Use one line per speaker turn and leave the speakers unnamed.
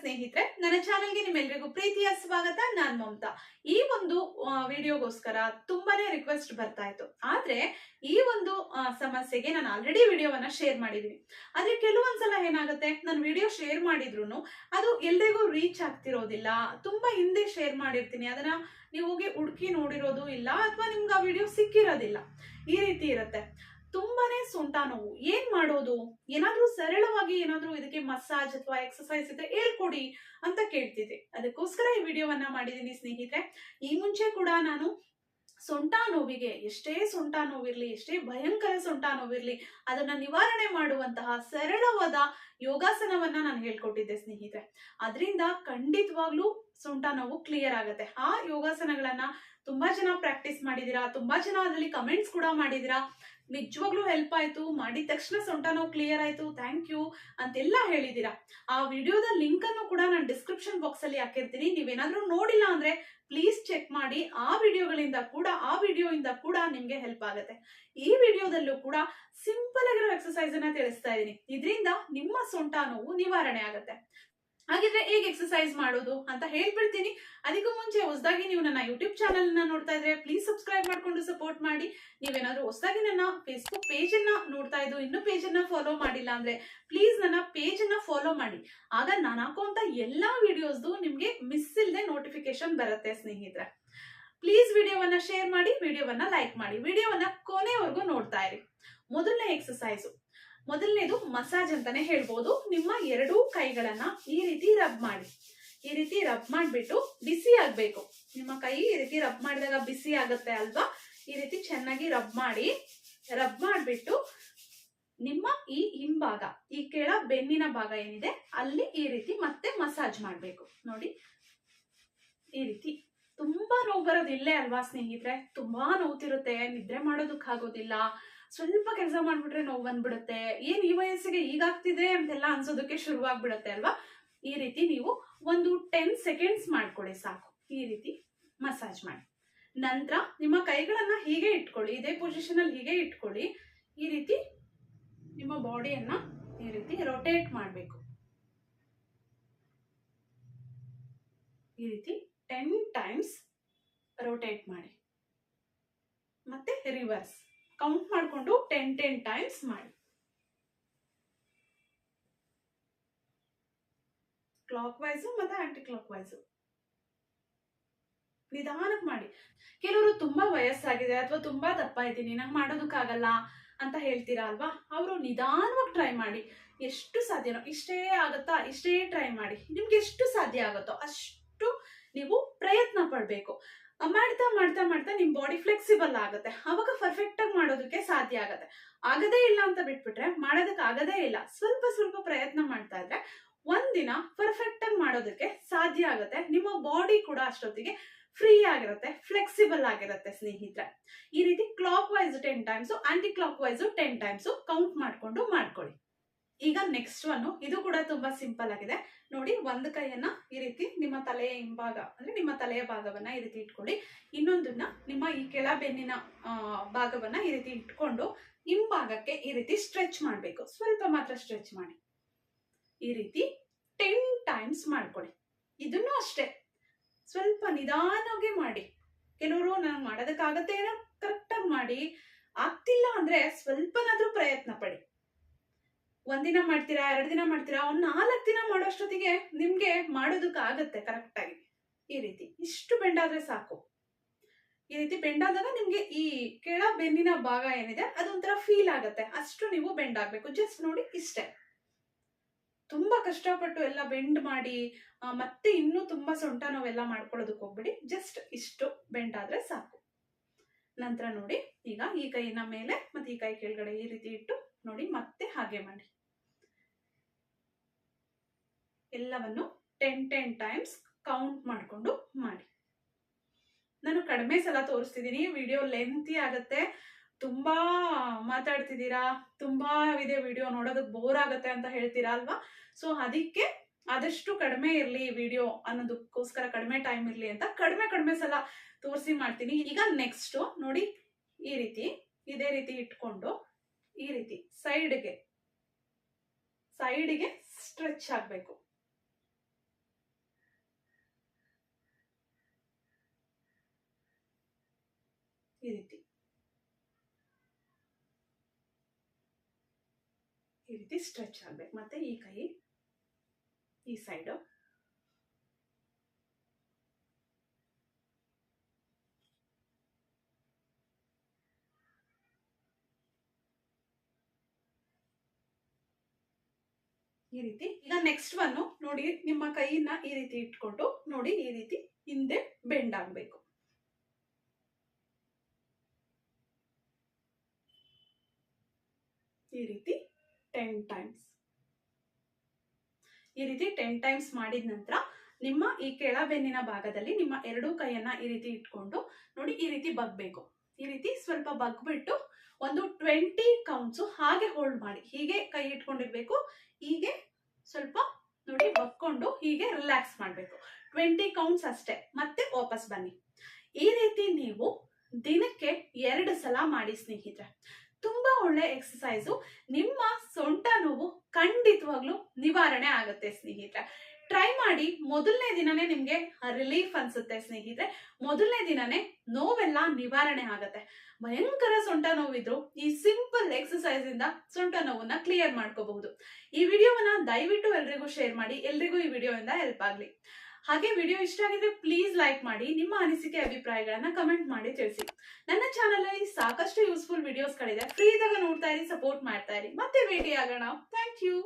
ಸ್ನೇಹಿತರೆ, ನನ್ನ ಚಾನೆಲ್ಗೆ ನಿಮ್ಮೆಲ್ಲರಿಗೂ ಪ್ರೀತಿಯ ಸ್ವಾಗತ. ನಾನ್ ಮಮತಾ. ಈ ಒಂದು ವಿಡಿಯೋಗೋಸ್ಕರ ತುಂಬಾನೇ ರಿಕ್ವೆಸ್ಟ್ ಬರ್ತಾ ಇತ್ತು. ಆದ್ರೆ, ಈ ಒಂದು ಸಮಸ್ಯೆಗೆ ನಾನು ಆಲ್ರೆಡಿ ವಿಡಿಯೋವನ್ನ ಶೇರ್ ಮಾಡಿದೀನಿ. ಆದ್ರೆ ಕೆಲವೊಂದ್ಸಲ ಏನಾಗುತ್ತೆ, ನಾನು ವಿಡಿಯೋ ಶೇರ್ ಮಾಡಿದ್ರು ಅದು ಎಲ್ರಿಗೂ ರೀಚ್ ಆಗ್ತಿರೋದಿಲ್ಲ. ತುಂಬಾ ಹಿಂದೆ ಶೇರ್ ಮಾಡಿರ್ತೀನಿ. ಅದನ್ನ ನೀವು ಹೋಗಿ ಹುಡುಕಿ ನೋಡಿರೋದು ಇಲ್ಲ, ಅಥವಾ ನಿಮ್ಗೆ ಆ ವಿಡಿಯೋ ಸಿಕ್ಕಿರೋದಿಲ್ಲ. ಈ ರೀತಿ ಇರುತ್ತೆ. ತುಂಬಾನೇ ಸೊಂಟ ನೋವು. ಏನ್ ಮಾಡೋದು? ಏನಾದ್ರೂ ಸರಳವಾಗಿ ಏನಾದ್ರೂ ಇದಕ್ಕೆ ಮಸಾಜ್ ಅಥವಾ ಎಕ್ಸಸೈಸ್ ಇದ್ರೆ ಹೇಳ್ಕೊಡಿ ಅಂತ ಕೇಳ್ತಿದ್ದೆ. ಅದಕ್ಕೋಸ್ಕರ ಈ ವಿಡಿಯೋವನ್ನ ಮಾಡಿದೀನಿ ಸ್ನೇಹಿತರೆ. ಈ ಮುಂಚೆ ಕೂಡ ನಾನು ಸೊಂಟ ನೋವಿಗೆ, ಎಷ್ಟೇ ಸೊಂಟ ನೋವಿರ್ಲಿ, ಎಷ್ಟೇ ಭಯಂಕರ ಸೊಂಟ ನೋವಿರ್ಲಿ, ಅದನ್ನ ನಿವಾರಣೆ ಮಾಡುವಂತಹ ಸರಳವಾದ ಯೋಗಾಸನವನ್ನ ನಾನು ಹೇಳ್ಕೊಟ್ಟಿದ್ದೆ ಸ್ನೇಹಿತರೆ. ಅದರಿಂದ ಖಂಡಿತವಾಗ್ಲೂ ಸೊಂಟ ನೋವು ಕ್ಲಿಯರ್ ಆಗುತ್ತೆ. ಆ ಯೋಗಾಸನಗಳನ್ನ ತುಂಬಾ ಜನ ಪ್ರಾಕ್ಟೀಸ್ ಮಾಡಿದೀರಾ? ತುಂಬಾ ಜನ ಅದರಲ್ಲಿ ಕಮೆಂಟ್ಸ್ ಕೂಡ ಮಾಡಿದೀರಾ? ನಿಜವಾಗ್ಲೂ ಹೆಲ್ಪ್ ಆಯ್ತು. ಮಾಡಿದ ತಕ್ಷಣ ಸೊಂಟ ನೋವು ಕ್ಲಿಯರ್ ಆಯ್ತು. ಥ್ಯಾಂಕ್ ಯು ಅಂತೆಲ್ಲ ಹೇಳಿದೀರಾ. ಆ ವಿಡಿಯೋದ ಲಿಂಕ್ ಅನ್ನು ಕೂಡ ನಾನು ಡಿಸ್ಕ್ರಿಪ್ಷನ್ ಬಾಕ್ಸ್ ಅಲ್ಲಿ ಹಾಕಿರ್ತೀನಿ. ನೀವೇನಾದ್ರೂ ನೋಡಿಲ್ಲ ಅಂದ್ರೆ ಪ್ಲೀಸ್ ಚೆಕ್ ಮಾಡಿ. ಆ ವಿಡಿಯೋಗಳಿಂದ ಕೂಡ, ಆ ವಿಡಿಯೋಯಿಂದ ಕೂಡ ನಿಮ್ಗೆ ಹೆಲ್ಪ್ ಆಗುತ್ತೆ. ಈ ವಿಡಿಯೋದಲ್ಲೂ ಕೂಡ ಸಿಂಪಲ್ ಆಗಿರೋ ಎಕ್ಸಸೈಸ್ ಅನ್ನ ತಿಳಿಸ್ತಾ ಇದ್ದೀನಿ ಇದರಿಂದ ನಿಮ್ಮ ಸೊಂಟ ನೋವು ನಿವಾರಣೆ ಆಗುತ್ತೆ. ಹಾಗಿದ್ರೆ ಹೇಗೆ ಎಕ್ಸಸೈಸ್ ಮಾಡೋದು ಅಂತ ಹೇಳ್ಬಿಡ್ತೀನಿ. ಅದಕ್ಕೂ ಮುಂಚೆ ಹೊಸದಾಗಿ ನೀವು ನನ್ನ ಯೂಟ್ಯೂಬ್ ಚಾನಲ್ನ ನೋಡ್ತಾ ಇದ್ರೆ ಪ್ಲೀಸ್ ಸಬ್ಸ್ಕ್ರೈಬ್ ಮಾಡ್ಕೊಂಡು ಸಪೋರ್ಟ್ ಮಾಡಿ. ನೀವೇನಾದ್ರೂ ಹೊಸದಾಗಿ ನನ್ನ ಫೇಸ್ಬುಕ್ ಪೇಜ್ ಅನ್ನ ನೋಡ್ತಾ ಇದ್ದು ಇನ್ನೂ ಅನ್ನ ಫಾಲೋ ಮಾಡಿಲ್ಲ ಅಂದ್ರೆ ಪ್ಲೀಸ್ ನನ್ನ ಪೇಜ್ ಅನ್ನ ಫಾಲೋ ಮಾಡಿ. ಆಗ ನಾನು ಹಾಕುವಂತ ಎಲ್ಲಾ ವಿಡಿಯೋಸ್ದು ನಿಮ್ಗೆ ಮಿಸ್ ಇಲ್ಲದೆ ನೋಟಿಫಿಕೇಶನ್ ಬರುತ್ತೆ ಸ್ನೇಹಿತರೆ. ಪ್ಲೀಸ್ ವಿಡಿಯೋವನ್ನ ಶೇರ್ ಮಾಡಿ ವಿಡಿಯೋವನ್ನ ಲೈಕ್ ಮಾಡಿ. ವಿಡಿಯೋವನ್ನ ಕೊನೆವರೆಗೂ ನೋಡ್ತಾ ಇರಿ. ಮೊದಲನೇ ಎಕ್ಸಸೈಸ್ ಮೊದಲನೇದು ಮಸಾಜ್ ಅಂತಾನೆ ಹೇಳ್ಬೋದು. ನಿಮ್ಮ ಎರಡೂ ಕೈಗಳನ್ನ ಈ ರೀತಿ ರಬ್ ಮಾಡಿ. ಈ ರೀತಿ ರಬ್ ಮಾಡ್ಬಿಟ್ಟು ಬಿಸಿ ಆಗ್ಬೇಕು. ನಿಮ್ಮ ಕೈ ಈ ರೀತಿ ರಬ್ ಮಾಡಿದಾಗ ಬಿಸಿ ಆಗುತ್ತೆ ಅಲ್ವಾ? ಈ ರೀತಿ ಚೆನ್ನಾಗಿ ರಬ್ ಮಾಡಿ ರಬ್ ಮಾಡ್ಬಿಟ್ಟು ನಿಮ್ಮ ಈ ಹಿಂಭಾಗ, ಈ ಕೆಳ ಬೆನ್ನಿನ ಭಾಗ ಏನಿದೆ, ಅಲ್ಲಿ ಈ ರೀತಿ ಮತ್ತೆ ಮಸಾಜ್ ಮಾಡಬೇಕು. ನೋಡಿ, ಈ ರೀತಿ. ತುಂಬಾ ನೋವು ಬರೋದು ಇಲ್ಲೇ ಅಲ್ವಾ ಸ್ನೇಹಿತರೆ? ತುಂಬಾ ನೋವುತ್ತಿರುತ್ತೆ ನಿದ್ರೆ ಮಾಡೋದಕ್ಕಾಗೋದಿಲ್ಲ. ಸ್ವಲ್ಪ ಕೆಲಸ ಮಾಡ್ಬಿಟ್ರೆ ನೋವು ಬಂದ್ಬಿಡುತ್ತೆ. ಏನ್ ಈ ವಯಸ್ಸಿಗೆ ಈಗಾಗ್ತಿದೆ ಅಂತೆಲ್ಲ ಅನ್ಸೋದಕ್ಕೆ ಶುರುವಾಗ್ಬಿಡುತ್ತೆ ಅಲ್ವಾ? ಈ ರೀತಿ ನೀವು ಒಂದು ಟೆನ್ ಸೆಕೆಂಡ್ಸ್ ಮಾಡ್ಕೊಳ್ಳಿ ಸಾಕು. ಈ ರೀತಿ ಮಸಾಜ್ ಮಾಡಿ. ನಂತರ ನಿಮ್ಮ ಕೈಗಳನ್ನ ಹೀಗೆ ಇಟ್ಕೊಳ್ಳಿ, ಇದೇ ಪೊಸಿಷನ್ ಅಲ್ಲಿ ಹೀಗೆ ಇಟ್ಕೊಳ್ಳಿ. ಈ ರೀತಿ ನಿಮ್ಮ ಬಾಡಿಯನ್ನ ಈ ರೀತಿ ರೊಟೇಟ್ ಮಾಡಬೇಕು. ಈ ರೀತಿ ಟೆನ್ ಟೈಮ್ಸ್ ರೊಟೇಟ್ ಮಾಡಿ. ಮತ್ತೆ ರಿವರ್ಸ್ ಕೌಂಟ್ ಮಾಡಿಕೊಂಡು ಟೆನ್ ಟೆನ್ ಟೈಮ್ಸ್ ಮಾಡಿ. ಕ್ಲಾಕ್ ವೈಸು ಮತ್ತೆ ಆಂಟಿ ಕ್ಲಾಕ್ ವೈಸು ನಿಧಾನಕ್ಕೆ ಮಾಡಿ. ಕೆಲವರು ತುಂಬಾ ವಯಸ್ಸಾಗಿದೆ ಅಥವಾ ತುಂಬಾ ದಪ್ಪ ಇದ್ದೀನಿ ನಂಗೆ ಮಾಡೋದಕ್ಕಾಗಲ್ಲ ಅಂತ ಹೇಳ್ತೀರಾ ಅಲ್ವಾ? ಅವರು ನಿಧಾನವಾಗಿ ಟ್ರೈ ಮಾಡಿ. ಎಷ್ಟು ಸಾಧ್ಯನೋ, ಇಷ್ಟೇ ಆಗುತ್ತಾ? ಇಷ್ಟೇ ಟ್ರೈ ಮಾಡಿ. ನಿಮ್ಗೆ ಎಷ್ಟು ಸಾಧ್ಯ ಆಗುತ್ತೋ ಅಷ್ಟು ನೀವು ಪ್ರಯತ್ನ ಪಡಬೇಕು. ಮಾಡ್ತಾ ಮಾಡ್ತಾ ಮಾಡ್ತಾ ನಿಮ್ ಬಾಡಿ ಫ್ಲೆಕ್ಸಿಬಲ್ ಆಗುತ್ತೆ. ಅವಾಗ ಪರ್ಫೆಕ್ಟ್ ಆಗಿ ಮಾಡೋದಕ್ಕೆ ಸಾಧ್ಯ ಆಗುತ್ತೆ. ಆಗದೇ ಇಲ್ಲ ಅಂತ ಬಿಟ್ಬಿಟ್ರೆ ಮಾಡೋದಕ್ಕೆ ಆಗದೇ ಇಲ್ಲ. ಸ್ವಲ್ಪ ಸ್ವಲ್ಪ ಪ್ರಯತ್ನ ಮಾಡ್ತಾ ಇದ್ರೆ ಒಂದಿನ ಪರ್ಫೆಕ್ಟ್ ಆಗಿ ಮಾಡೋದಕ್ಕೆ ಸಾಧ್ಯ ಆಗುತ್ತೆ. ನಿಮ್ಮ ಬಾಡಿ ಕೂಡ ಅಷ್ಟೊತ್ತಿಗೆ ಫ್ರೀ ಆಗಿರುತ್ತೆ ಫ್ಲೆಕ್ಸಿಬಲ್ ಆಗಿರುತ್ತೆ ಸ್ನೇಹಿತರೆ. ಈ ರೀತಿ clockwise ten times anticlockwise ten times count ಮಾಡ್ಕೊಂಡು ಮಾಡ್ಕೊಳ್ಳಿ. ಈಗ ನೆಕ್ಸ್ಟ್ ಒನ್ ಇದು ಕೂಡ ತುಂಬಾ ಸಿಂಪಲ್ ಆಗಿದೆ. ನೋಡಿ, ಒಂದು ಕೈಯನ್ನ ಈ ರೀತಿ ನಿಮ್ಮ ತಲೆಯ ಹಿಂಭಾಗ, ಅಂದ್ರೆ ನಿಮ್ಮ ತಲೆಯ ಭಾಗವನ್ನ ಈ ರೀತಿ ಇಟ್ಕೊಳ್ಳಿ. ಇನ್ನೊಂದನ್ನ ನಿಮ್ಮ ಈ ಕೆಳ ಬೆನ್ನಿನ ಭಾಗವನ್ನ ಈ ರೀತಿ ಇಟ್ಕೊಂಡು ಹಿಂಭಾಗಕ್ಕೆ ಈ ರೀತಿ ಸ್ಟ್ರೆಚ್ ಮಾಡಬೇಕು. ಸ್ವಲ್ಪ ಮಾತ್ರ ಸ್ಟ್ರೆಚ್ ಮಾಡಿ. ಈ ರೀತಿ ಟೆನ್ ಟೈಮ್ಸ್ ಮಾಡ್ಕೊಳ್ಳಿ. ಇದನ್ನು ಅಷ್ಟೇ. ಸ್ವಲ್ಪ ನಿಧಾನವಾಗಿ ಮಾಡಿ. ಕೆಲವರು ನಾನು ಮಾಡೋದಕ್ಕಾಗತ್ತೆ ಏನೋ ಕರೆಕ್ಟಾಗಿ ಮಾಡಿ. ಆಗ್ತಿಲ್ಲ ಅಂದ್ರೆ ಸ್ವಲ್ಪನಾದ್ರೂ ಪ್ರಯತ್ನ ಪಡಿ. ಒಂದಿನ ಮಾಡ್ತೀರಾ, ಎರಡು ದಿನ ಮಾಡ್ತೀರಾ, ಒಂದು ನಾಲ್ಕು ದಿನ ಮಾಡೋಷ್ಟೊತ್ತಿಗೆ ನಿಮ್ಗೆ ಮಾಡೋದಕ್ಕಾಗತ್ತೆ ಕರೆಕ್ಟಾಗಿ ಈ ರೀತಿ. ಇಷ್ಟು ಬೆಂಡಾದ್ರೆ ಸಾಕು. ಈ ರೀತಿ ಬೆಂಡಾದಾಗ ನಿಮ್ಗೆ ಈ ಕೆಳ ಬೆನ್ನಿನ ಭಾಗ ಏನಿದೆ, ಅದೊಂಥರ ಫೀಲ್ ಆಗತ್ತೆ. ಅಷ್ಟು ನೀವು ಬೆಂಡ್ ಆಗ್ಬೇಕು. ಜಸ್ಟ್ ನೋಡಿ ಇಷ್ಟೇ. ತುಂಬಾ ಕಷ್ಟಪಟ್ಟು ಎಲ್ಲ ಬೆಂಡ್ ಮಾಡಿ ಮತ್ತೆ ಇನ್ನೂ ತುಂಬಾ ಸೊಂಟ ನಾವೆಲ್ಲ ಮಾಡ್ಕೊಳ್ಳೋದಕ್ಕೆ ಹೋಗ್ಬಿಡಿ. ಜಸ್ಟ್ ಇಷ್ಟು ಬೆಂಡ್ ಆದ್ರೆ ಸಾಕು. ನಂತರ ನೋಡಿ, ಈಗ ಈ ಕೈನ ಮೇಲೆ ಮತ್ತೆ ಈ ಕೈ ಕೆಳಗಡೆ ಈ ರೀತಿ ಇಟ್ಟು ನೋಡಿ, ಮತ್ತೆ ಹಾಗೆ ಮಾಡಿ. ಎಲ್ಲವನ್ನು ಟೆನ್ ಟೆನ್ ಟೈಮ್ಸ್ ಕೌಂಟ್ ಮಾಡಿಕೊಂಡು ಮಾಡಿ. ನಾನು ಕಡಿಮೆ ಸಲ ತೋರಿಸ್ತಿದ್ದೀನಿ ವಿಡಿಯೋ ಲೆಂತಿ ಆಗುತ್ತೆ. ತುಂಬಾ ಮಾತಾಡ್ತಿದ್ದೀರಾ ತುಂಬಾ ಇದೆ ವಿಡಿಯೋ ನೋಡೋದಕ್ಕೆ ಬೋರ್ ಆಗುತ್ತೆ ಅಂತ ಹೇಳ್ತೀರಾ ಅಲ್ವಾ? ಸೊ ಅದಕ್ಕೆ ಆದಷ್ಟು ಕಡಿಮೆ ಇರಲಿ ವಿಡಿಯೋ ಅನ್ನೋದಕ್ಕೋಸ್ಕರ ಕಡಿಮೆ ಟೈಮ್ ಇರಲಿ ಅಂತ ಕಡಿಮೆ ಕಡಿಮೆ ಸಲ ತೋರಿಸಿ ಮಾಡ್ತೀನಿ. ಈಗ ನೆಕ್ಸ್ಟ್ ನೋಡಿ, ಈ ರೀತಿ, ಇದೇ ರೀತಿ ಇಟ್ಕೊಂಡು, ಈ ರೀತಿ ಸೈಡ್ಗೆ ಸೈಡ್ಗೆ ಸ್ಟ್ರೆಚ್ ಆಗಬೇಕು. ಈ ರೀತಿ ಈ ರೀತಿ ಸ್ಟ್ರೆಚ್ ಆಗ್ಬೇಕು. ಮತ್ತೆ ಈ ಕೈ, ಈ ಸೈಡು ಈ ರೀತಿ. ಈಗ ನೆಕ್ಸ್ಟ್ ಒನ್ ನೋಡಿ, ನಿಮ್ಮ ಕೈಯನ್ನ ಈ ರೀತಿ ಇಟ್ಕೊಂಡು ನೋಡಿ, ಈ ರೀತಿ ಹಿಂದೆ ಬೆಂಡ್ ಆಗ್ಬೇಕು. ಈ ರೀತಿ ಟೆನ್ ಟೈಮ್ಸ್ ಈ ರೀತಿ ಟೆನ್ ಟೈಮ್ಸ್ ಮಾಡಿದ ನಂತರ ನಿಮ್ಮ ಈ ಕೆಳಬೆನ್ನಿನ ಭಾಗದಲ್ಲಿ ನಿಮ್ಮ ಎರಡೂ ಕೈಯನ್ನ ಈ ರೀತಿ ಇಟ್ಕೊಂಡು ನೋಡಿ ಈ ರೀತಿ ಬಗ್ಬೇಕು. ಈ ರೀತಿ ಸ್ವಲ್ಪ ಬಗ್ಬಿಟ್ಟು ಒಂದು ಟ್ವೆಂಟಿ ಕೌಂಟ್ಸ್ ಹಾಗೆ ಹೋಲ್ಡ್ ಮಾಡಿ. ಹೀಗೆ ಕೈ ಇಟ್ಕೊಂಡಿರ್ಬೇಕು. ಹೀಗೆ ಸ್ವಲ್ಪ ನೋಡಿ ಬಗ್ಕೊಂಡು ಹೀಗೆ ರಿಲ್ಯಾಕ್ಸ್ ಮಾಡಬೇಕು. ಟ್ವೆಂಟಿ ಕೌಂಟ್ಸ್ ಅಷ್ಟೇ. ಮತ್ತೆ ವಾಪಸ್ ಬನ್ನಿ. ಈ ರೀತಿ ನೀವು ದಿನಕ್ಕೆ ಎರಡು ಸಲ ಮಾಡಿ ಸ್ನೇಹಿತರೆ. ತುಂಬಾ ಒಳ್ಳೆ ಎಕ್ಸಸೈಸು ನಿಮ್ಮ ಸೊಂಟ ನೋವು ಖಂಡಿತವಾಗ್ಲೂ ನಿವಾರಣೆ ಆಗುತ್ತೆ ಸ್ನೇಹಿತರೆ. ಟ್ರೈ ಮಾಡಿ ಮೊದಲನೇ ದಿನನೇ ನಿಮ್ಗೆ ರಿಲೀಫ್ ಅನ್ಸುತ್ತೆ ಸ್ನೇಹಿತರೆ. ಮೊದಲನೇ ದಿನನೇ ನೋವೆಲ್ಲ ನಿವಾರಣೆ ಆಗತ್ತೆ. ಭಯಂಕರ ಸೊಂಟ ನೋವಿದ್ರು ಈ ಸಿಂಪಲ್ ಎಕ್ಸಸೈಸ್ ಇಂದ ಸೊಂಟ ನೋವನ್ನ ಕ್ಲಿಯರ್ ಮಾಡ್ಕೋಬಹುದು. ಈ ವಿಡಿಯೋವನ್ನ ದಯವಿಟ್ಟು ಎಲ್ರಿಗೂ ಶೇರ್ ಮಾಡಿ. ಎಲ್ರಿಗೂ ಈ ವಿಡಿಯೋಯಿಂದ ಹೆಲ್ಪ್ ಆಗ್ಲಿ. ಹಾಗೆ ವಿಡಿಯೋ ಇಷ್ಟ ಆಗಿದ್ರೆ ಪ್ಲೀಸ್ ಲೈಕ್ ಮಾಡಿ, ನಿಮ್ಮ ಅನಿಸಿಕೆ ಅಭಿಪ್ರಾಯಗಳನ್ನ ಕಮೆಂಟ್ ಮಾಡಿ ತಿಳಿಸಿ. ನನ್ನ ಚಾನಲ್ ಅಲ್ಲಿ ಸಾಕಷ್ಟು ಯೂಸ್ಫುಲ್ ವಿಡಿಯೋಸ್ಗಳಿದೆ ಫ್ರೀ ಇದ್ದಾಗ ನೋಡ್ತಾ ಇರಿ ಸಪೋರ್ಟ್ ಮಾಡ್ತಾ ಇರಿ. ಮತ್ತೆ ಭೇಟಿ ಆಗೋಣ. Thank you